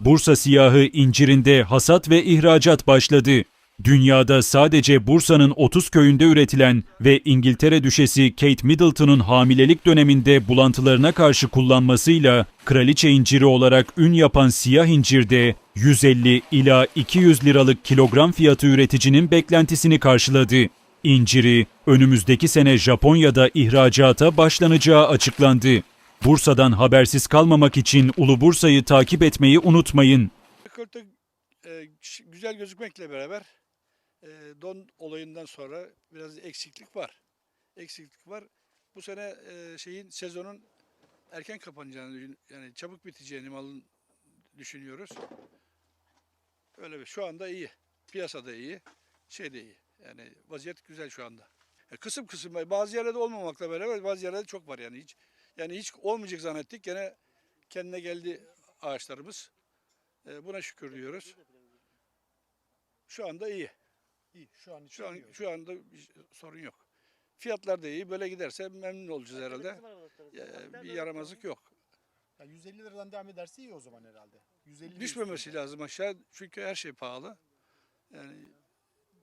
Bursa siyahı incirinde hasat ve ihracat başladı. Dünyada sadece Bursa'nın 30 köyünde üretilen ve İngiltere düşesi Kate Middleton'un hamilelik döneminde bulantılarına karşı kullanmasıyla kraliçe inciri olarak ün yapan siyah incirde 150 ila 200 liralık kilogram fiyatı üreticinin beklentisini karşıladı. İnciri önümüzdeki sene Japonya'da ihracata başlanacağı açıklandı. Bursa'dan habersiz kalmamak için Ulu Bursa'yı takip etmeyi unutmayın. Rekolte e, güzel gözükmekle beraber e, don olayından sonra biraz eksiklik var. Eksiklik var. Bu sene e, şeyin sezonun erken kapanacağını yani çabuk biteceğini malın düşünüyoruz. Öyle bir şu anda iyi. Piyasada iyi. Şey de iyi. Yani vaziyet güzel şu anda. E, kısım kısım bazı yerlerde olmamakla beraber bazı yerlerde çok var yani hiç yani hiç olmayacak zannettik gene kendine geldi ağaçlarımız. E, buna şükür diyoruz. Şu anda iyi. İyi. Şu an için Şu an iyi şu anda bir sorun yok. Fiyatlar da iyi. Böyle giderse memnun olacağız herhalde. Ya, bir yaramazlık yok. Ya 150 liradan devam ederse iyi o zaman herhalde. 150 de Düşmemesi lazım aşağı. Çünkü her şey pahalı. Yani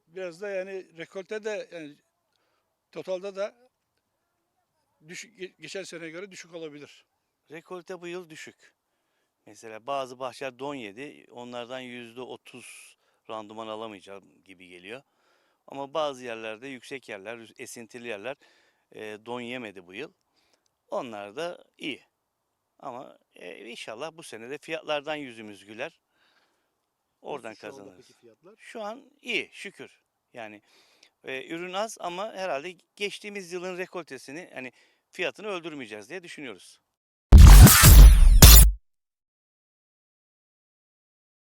biraz da yani rekolte de yani totalda da düşük, ge- geçen seneye göre düşük olabilir. Rekolte bu yıl düşük. Mesela bazı bahçeler don yedi. Onlardan yüzde otuz randıman alamayacağım gibi geliyor. Ama bazı yerlerde yüksek yerler, esintili yerler e, don yemedi bu yıl. Onlar da iyi. Ama e, inşallah bu sene de fiyatlardan yüzümüz güler. Oradan Nasıl şu anda kazanırız. Peki fiyatlar? Şu an iyi şükür. Yani ürün az ama herhalde geçtiğimiz yılın rekoltesini hani fiyatını öldürmeyeceğiz diye düşünüyoruz.